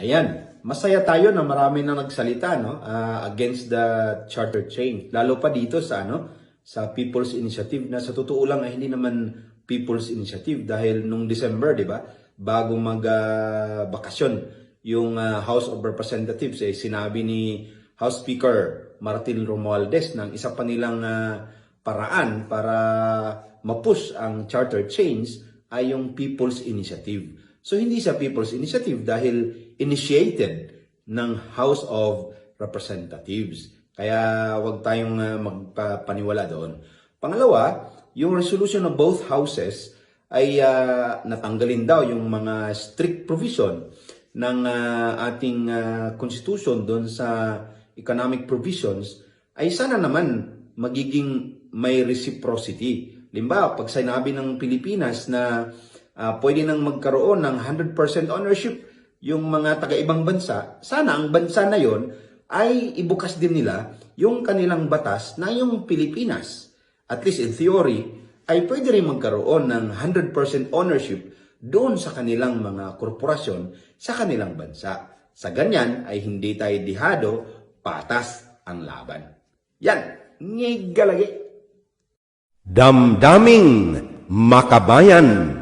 Ayan, masaya tayo na marami na nagsalita no ah, against the charter change. Lalo pa dito sa ano sa People's Initiative na sa totoo lang ay hindi naman People's Initiative dahil nung December, 'di ba? Bago mag ah, bakasyon yung ah, House of Representatives eh sinabi ni House Speaker Martin Romualdez ng isa pa nilang ah, paraan para mapush ang charter change ay yung People's Initiative. So hindi sa People's Initiative dahil initiated ng House of Representatives. Kaya wag tayong uh, magpapaniwala doon. Pangalawa, yung resolution of both houses ay uh, natanggalin daw yung mga strict provision ng uh, ating uh, constitution doon sa economic provisions ay sana naman magiging may reciprocity. Limbawa, pag sinabi ng Pilipinas na ah, pwede nang magkaroon ng 100% ownership yung mga taga-ibang bansa, sana ang bansa na yon ay ibukas din nila yung kanilang batas na yung Pilipinas. At least in theory, ay pwede rin magkaroon ng 100% ownership doon sa kanilang mga korporasyon sa kanilang bansa. Sa ganyan ay hindi tayo dihado, patas ang laban. Yan, ngigalagi. Damdaming Makabayan